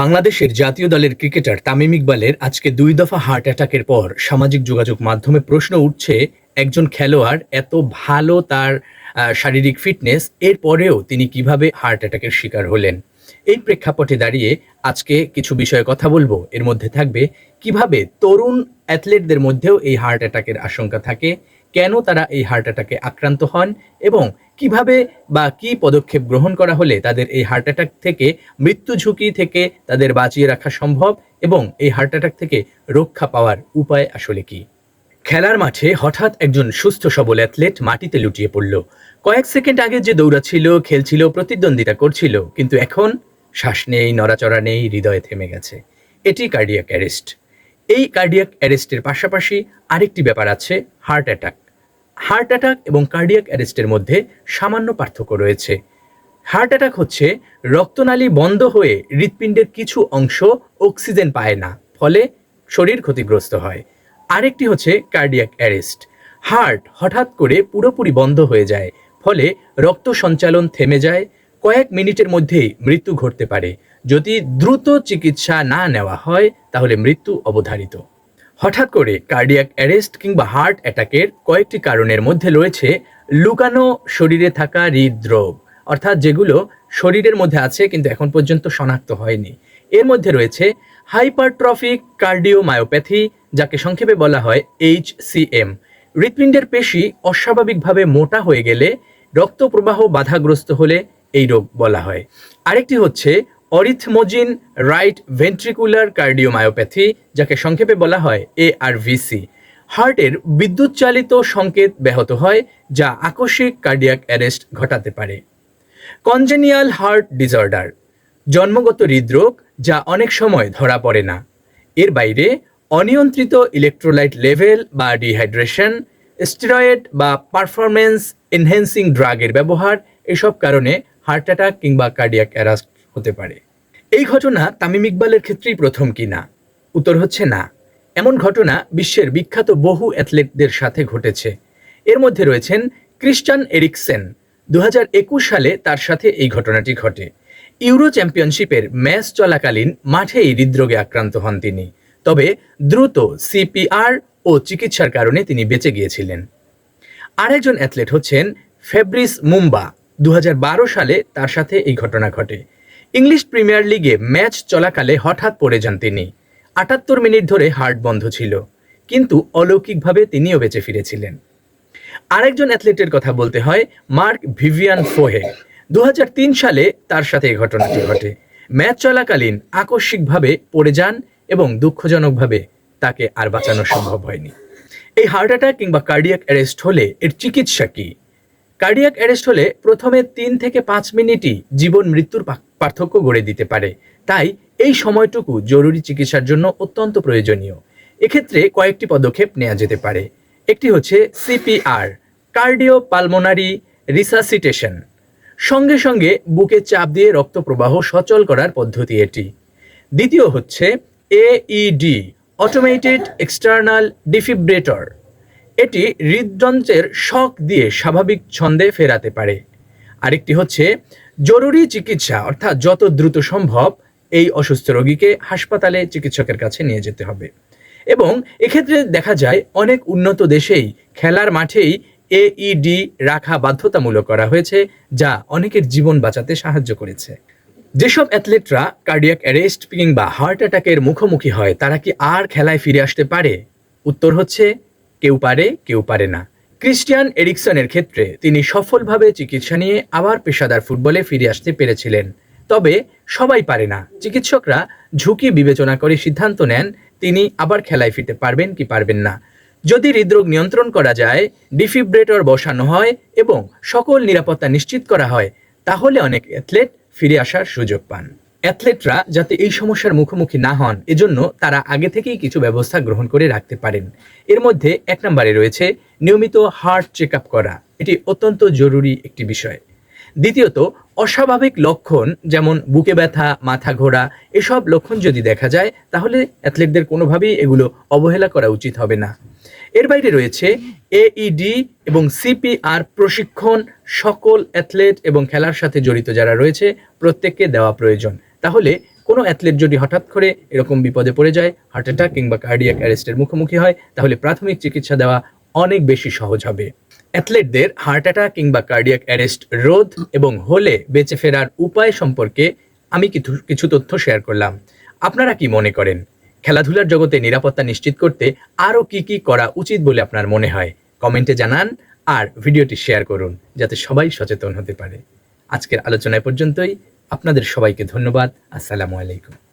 বাংলাদেশের জাতীয় দলের ক্রিকেটার তামিম ইকবালের আজকে দুই দফা হার্ট অ্যাটাকের পর সামাজিক যোগাযোগ মাধ্যমে প্রশ্ন উঠছে, একজন খেলোয়াড় এত ভালো তার শারীরিক ফিটনেস এরপরেও তিনি কীভাবে হার্ট অ্যাটাকের শিকার হলেন? এই প্রেক্ষাপটে দাঁড়িয়ে আজকে কিছু বিষয়ে কথা বলব। এর মধ্যে থাকবে, কীভাবে তরুণ অ্যাথলেটদের মধ্যেও এই হার্ট অ্যাটাকের আশঙ্কা থাকে? কেন তারা এই হার্ট অ্যাটাকে আক্রান্ত হন? এবং কীভাবে বা কি পদক্ষেপ গ্রহণ করা হলে তাদের এই হার্ট অ্যাটাক থেকে, মৃত্যু ঝুঁকি থেকে তাদের বাঁচিয়ে রাখা সম্ভব এবং এই হার্ট অ্যাটাক থেকে রক্ষা পাওয়ার উপায় আসলে কি? খেলার মাঠে হঠাৎ একজন সুস্থ সবল অ্যাথলেট মাটিতে লুটিয়ে পড়ল। কয়েক সেকেন্ড আগে যে দৌড়াচ্ছিল, খেলছিল, প্রতিদ্বন্দ্বিতা করছিল, কিন্তু এখন শ্বাস নেই, নড়াচড়া নেই, হৃদয়ে থেমে গেছে। এটি কার্ডিয়াক অ্যারেস্ট এই কার্ডিয়াক অ্যারেস্টের পাশাপাশি আরেকটি ব্যাপার আছে হার্ট অ্যাটাক হার্ট অ্যাটাক এবং কার্ডিয়াক অ্যারেস্টের মধ্যে সামান্য পার্থক্য রয়েছে। হার্ট অ্যাটাক হচ্ছে রক্তনালী বন্ধ হয়ে হৃৎপিণ্ডের কিছু অংশ অক্সিজেন পায় না, ফলে শরীর ক্ষতিগ্রস্ত হয়। আরেকটি হচ্ছে কার্ডিয়াক অ্যারেস্ট। হার্ট হঠাৎ করে পুরোপুরি বন্ধ হয়ে যায়, ফলে রক্ত সঞ্চালন থেমে যায়। কয়েক মিনিটের মধ্যেই মৃত্যু ঘটতে পারে। যদি দ্রুত চিকিৎসা না নেওয়া হয়, তাহলে মৃত্যু অবধারিত। হঠাৎ করে কার্ডিয়াক অ্যারেস্ট কিংবা হার্ট অ্যাটাকের কয়েকটি কারণের মধ্যে রয়েছে লুকানো শরীরে থাকা হৃদরোগ। অর্থাৎ যেগুলো শরীরের মধ্যে আছে কিন্তু এখন পর্যন্ত শনাক্ত হয়নি। এর মধ্যে রয়েছে হাইপারট্রফিক কার্ডিওমায়োপ্যাথি যাকে সংক্ষেপে বলা হয় এইচ সিএম হৃৎপিণ্ডের পেশি অস্বাভাবিকভাবে মোটা হয়ে গেলে রক্ত প্রবাহ বাধাগ্রস্ত হলে এই রোগ বলা হয়। আরেকটি হচ্ছে অরিথমোজিন রাইট ভেন্ট্রিকুলার কার্ডিওমায়োপ্যাথি, যাকে সংক্ষেপে বলা হয় এআরভিসি হার্টের বিদ্যুৎ চালিত সংকেত ব্যাহত হয়, যা আকস্মিক কার্ডিয়াক অ্যারেস্ট ঘটাতে পারে। কনজেনিয়াল হার্ট ডিসঅর্ডার, জন্মগত হৃদরোগ, যা অনেক সময় ধরা পড়ে না। এর বাইরে, অনিয়ন্ত্রিত ইলেকট্রোলাইট লেভেল বা ডিহাইড্রেশন স্টেরয়েড বা পারফরমেন্স এনহ্যান্সিং ড্রাগের ব্যবহার, এসব কারণে হার্ট অ্যাটাক কিংবা কার্ডিয়াক অ্যারাস্ট হতে পারে। এই ঘটনা তামিম ইকবালের ক্ষেত্রেই প্রথম কিনা উত্তর হচ্ছে না। এমন ঘটনা বিশ্বের বিখ্যাত বহু অ্যাথলেটদের সাথে ঘটেছে। এর মধ্যে রয়েছেন ক্রিস্টান এরিকসেন। দু সালে তার সাথে এই ঘটনাটি ঘটে। ইউরো চ্যাম্পিয়নশিপের ম্যাচ চলাকালীন মাঠেই হৃদরোগে আক্রান্ত হন তিনি। তবে দ্রুত সিপিআর ও চিকিৎসার কারণে তিনি বেঁচে গিয়েছিলেন। আরেকজন অ্যাথলেট হচ্ছেন ফেব্রিস মুম্বা। দু হাজার বারো সালে তার সাথে এই ঘটনা ঘটে। ইংলিশ প্রিমিয়ার লিগে ম্যাচ চলাকালে হঠাৎ পড়ে যান তিনি। আটাত্তর মিনিট ধরে হার্ট বন্ধ ছিল, কিন্তু অলৌকিকভাবে তিনিও বেঁচে ফিরেছিলেন। আরেকজন অ্যাথলেটের কথা বলতে হয়, মার্ক ভিভিয়ান ফোহে। দু সালে তার সাথে এই ঘটনাটি ঘটে। ম্যাচ চলাকালীন আকস্মিকভাবে পড়ে যান এবং দুঃখজনকভাবে তাকে আর বাঁচানো সম্ভব হয়নি। এই হার্ট অ্যাটাক কিংবা কার্ডিয়াক অ্যারেস্ট হলে এর চিকিৎসা কি? কার্ডিয়াক অ্যারেস্ট হলে প্রথমে তিন থেকে পাঁচ মিনিটই জীবন মৃত্যুর পার্থক্য গড়ে দিতে পারে। তাই এই সময়টুকু জরুরি চিকিৎসার জন্য অত্যন্ত প্রয়োজনীয়। এক্ষেত্রে কয়েকটি পদক্ষেপ নেওয়া যেতে পারে। একটি হচ্ছে সিপিআর কার্ডিও পালমোনারি রিসাসিটেশন। সঙ্গে সঙ্গে বুকে চাপ দিয়ে রক্ত প্রবাহ সচল করার পদ্ধতি এটি। দ্বিতীয় হচ্ছে এইডি অটোমেটেড এক্সটার্নাল ডিফিব্রেটর এটি হৃদযন্ত্রের শক দিয়ে স্বাভাবিক ছন্দে ফেরাতে পারে। আরেকটি হচ্ছে জরুরি চিকিৎসা, অর্থাৎ যত দ্রুত সম্ভব এই অসুস্থ রোগীকে হাসপাতালে চিকিৎসকের কাছে নিয়ে যেতে হবে। এবং এক্ষেত্রে দেখা যায় অনেক উন্নত দেশেই খেলার মাঠেই এইডি রাখা বাধ্যতামূলক করা হয়েছে, যা অনেকের জীবন বাঁচাতে সাহায্য করেছে। যেসব অ্যাথলেটরা কার্ডিয়াক অ্যারেস্ট কিংবা হার্ট অ্যাটাকের মুখোমুখি হয়, তারা কি আর খেলায় ফিরে আসতে পারে? উত্তর হচ্ছে, কেউ পারে কেউ পারে না। ক্রিস্টিয়ান এরিকসনের ক্ষেত্রে তিনি সফলভাবে চিকিৎসা নিয়ে আবার পেশাদার ফুটবলে ফিরে আসতে পেরেছিলেন। তবে সবাই পারে না। চিকিৎসকরা ঝুঁকি বিবেচনা করে সিদ্ধান্ত নেন, তিনি আবার খেলায় ফিরতে পারবেন কি পারবেন না। যদি হৃদরোগ নিয়ন্ত্রণ করা যায়, ডিফিব্রেটর বসানো হয় এবং সকল নিরাপত্তা নিশ্চিত করা হয়, তাহলে অনেক অ্যাথলেট ফিরে আসার সুযোগ পান। অ্যাথলেটরা যাতে এই সমস্যার মুখোমুখি না হন, এজন্য তারা আগে থেকেই কিছু ব্যবস্থা গ্রহণ করে রাখতে পারেন। এর মধ্যে এক নম্বরে রয়েছে নিয়মিত হার্ট চেক করা। এটি অত্যন্ত জরুরি একটি বিষয়। দ্বিতীয়ত, অস্বাভাবিক লক্ষণ যেমন বুকে ব্যথা, মাথা ঘোরা, এসব লক্ষণ যদি দেখা যায়, তাহলে অ্যাথলেটদের কোনোভাবেই এগুলো অবহেলা করা উচিত হবে না। এর বাইরে রয়েছে এইডি এবং সিপিআর প্রশিক্ষণ। সকল অ্যাথলেট এবং খেলার সাথে জড়িত যারা রয়েছে, প্রত্যেককে দেওয়া প্রয়োজন। তাহলে কোনো অ্যাথলেট যদি হঠাৎ করে এরকম বিপদে পড়ে যায় হার্ট অ্যাটাক কিংবা কার্ডিয়াক অ্যারেস্টের মুখোমুখি হয়, তাহলে প্রাথমিক চিকিৎসা দেওয়া অনেক বেশি সহজ হবে। অ্যাথলেটদের হার্ট অ্যাটাক কিংবা কার্ডিয়াক অ্যারেস্ট রোধ এবং হলে বেঁচে ফেরার উপায় সম্পর্কে আমি কিছু কিছু তথ্য শেয়ার করলাম। আপনারা কি মনে করেন? খেলাধুলার জগতে নিরাপত্তা নিশ্চিত করতে আরও কি কি করা উচিত বলে আপনার মনে হয়? কমেন্টে জানান আর ভিডিওটি শেয়ার করুন, যাতে সবাই সচেতন হতে পারে। আজকের আলোচনায় পর্যন্তই। আপনাদের সবাইকে ধন্যবাদ। আসসালামু আলাইকুম।